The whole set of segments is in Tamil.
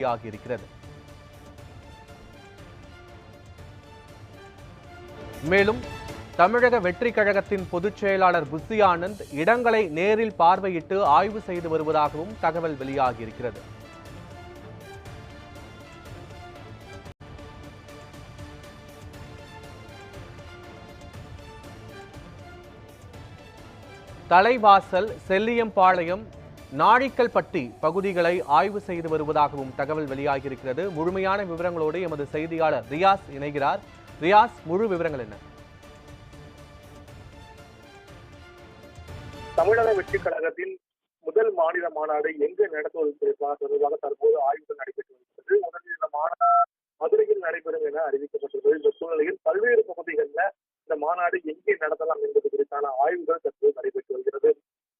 இருக்கிறது மேலும் தமிழக வெற்றி கழகத்தின் பொதுச் செயலாளர் புஷி ஆனந்த் இடங்களை நேரில் பார்வையிட்டு ஆய்வு செய்து வருவதாகவும் தகவல் வெளியாகியிருக்கிறது. தலைவாசல் செல்லியம்பாளையம் நாழிக்கல்பட்டி பகுதிகளை ஆய்வு செய்து வருவதாகவும் தகவல் வெளியாகியிருக்கிறது. முழுமையான விவரங்களோடு எமது செய்தியாளர் ரியாஸ் இணைகிறார். ரியாஸ் முழு விவரங்கள் என்ன? தமிழக வெற்றி கழகத்தின் முதல் மாநில மாநாடு எங்கு நடத்துவது தொடர்பாக தற்போது ஆய்வுகள் நடைபெற்று வருகிறது. உடனே இந்த மாநாடு மதுரையில் நடைபெறும் என அறிவிக்கப்பட்டுள்ளது. இந்த சூழ்நிலையில் பல்வேறு பகுதிகளில் இந்த மாநாடு எங்கே நடத்தலாம் என்பது குறித்தான ஆய்வுகள் தற்போது நடைபெற்று வருகிறது.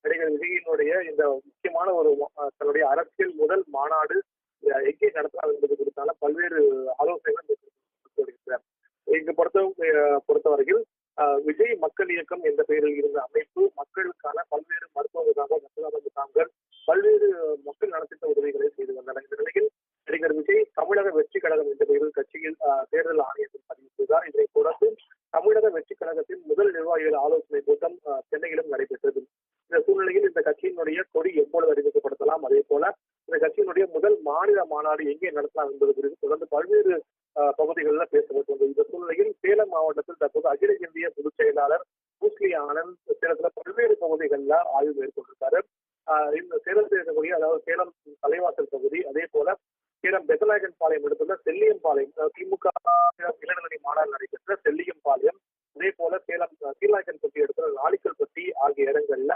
நடிகர் விஜயினுடைய இந்த முக்கியமான ஒரு தன்னுடைய அரசியல் முதல் மாநாடு எங்கே நடத்தலாம் என்பது குறித்தான பல்வேறு ஆலோசனைகள் மேற்கொள்ளப்பட்டு இங்கு பொறுத்த பொறுத்தவரையில் விஜய் மக்கள் இயக்கம் என்ற பெயரில் இருந்த அமைப்பு மக்களுக்கான பல்வேறு மருத்துவ முகாம்கள் ரத்ததான முகாம்கள் பல்வேறு மக்கள் நலத்திட்ட உதவிகளை செய்து வந்தன. இந்த நிலையில் நடிகர் விஜய் தமிழக வெற்றி கழகம் என்ற பெயரில் கட்சியில் தேர்தல் ஆணையத்தில் பதிவு செய்தார். இதை தொடர்ந்து தமிழக வெற்றி கழகத்தின் முதல் நிர்வாகிகள் ஆலோசனை கூட்டம் சென்னையிலும் நடைபெற்றது. இந்த சூழ்நிலையில் இந்த கட்சியினுடைய கொடி எப்பொழுது அறிமுகப்படுத்தலாம்? அதே போல இந்த கட்சியினுடைய முதல் மாநில மாநாடு எங்கே நடத்தலாம் என்பது குறித்து தொடர்ந்து பல்வேறு பகுதிகளில் பேசப்பட்டு வந்தது. இந்த சூழ்நிலையில் சேலம் மாவட்டத்தில் தற்போது அகில இந்திய பொதுச் செயலாளர் பூஸ்லி ஆனந்த் சேலத்துல பல்வேறு பகுதிகளில் ஆய்வு மேற்கொண்டிருக்காரு. இந்த சேலத்தில் இருக்கக்கூடிய அதாவது சேலம் தலைவாசல் பகுதி அதே போல சேலம் பெத்தநாயகன் பாளையம் எடுத்துள்ள செல்லியம்பாளையம் திமுக இளநிலை மாநாடு நடைபெற்ற செல்லியம்பாளையம் அதே போல சேலம் சீலாக்கன்பட்டி எடுத்துள்ள நாளிக்கல்பட்டி ஆகிய இடங்கள்ல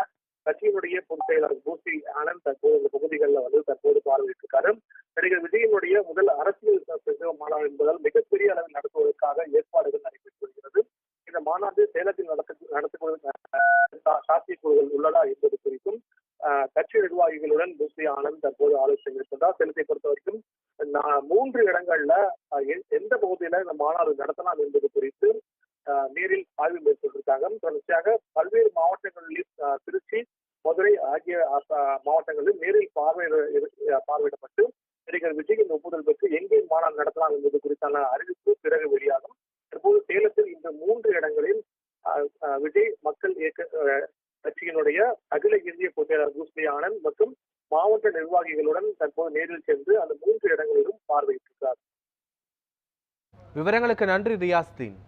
கட்சியினுடைய பொதுச் செயலாளர் பூசி ஆனந்த் தற்போது இந்த பகுதிகளில் வந்து தற்போது பார்வையிட்டிருக்காரு. நடிகர் விஜயனுடைய முதல் அரசியல் பிரசவ மாநாடு என்பதால் மிகப்பெரிய அளவில் நடத்துவதற்காக ஏற்பாடுகள் நடைபெற்று வருகிறது. இந்த மாநாடு சேலத்தில் நடத்த நடத்துவதற்கு சாத்தியக்கூறுகள் உள்ளதா என்பது குறித்தும் கட்சி நிர்வாகிகளுடன் பூசி ஆனந்த் தற்போது ஆலோசனை மேற்கொண்டார். சேலத்தை பொறுத்த வரைக்கும் மூன்று இடங்கள்ல எந்த பகுதியில இந்த மாநாடு நடத்தலாம் என்பது குறித்து நேரில் ஆய்வு மேற்கொண்டிருக்காங்க. தொடர்ச்சியாக பல்வேறு மாவட்டங்களில் திருச்சி மதுரை ஆகிய மாவட்டங்களில் நேரில் பார்வையிட பார்வையிடப்பட்டு நடிகர் விஜயின் ஒப்புதல் பெற்று எங்கே மாநாடு நடத்தலாம் என்பது குறித்தான அறிவிப்பு பிறகு வெளியாகும். தற்போது சேலத்தில் இந்த மூன்று இடங்களில் விஜய் மக்கள் இயக்க கட்சியினுடைய அகில இந்திய பொதுச்செயலாளர் பூஸ்லி ஆனந்த் மற்றும் மாவட்ட நிர்வாகிகளுடன் தற்போது நேரில் சென்று அந்த மூன்று இடங்களிலும் பார்வையிட்டிருக்கிறார். விவரங்களுக்கு நன்றி ரியாஸ்தீன்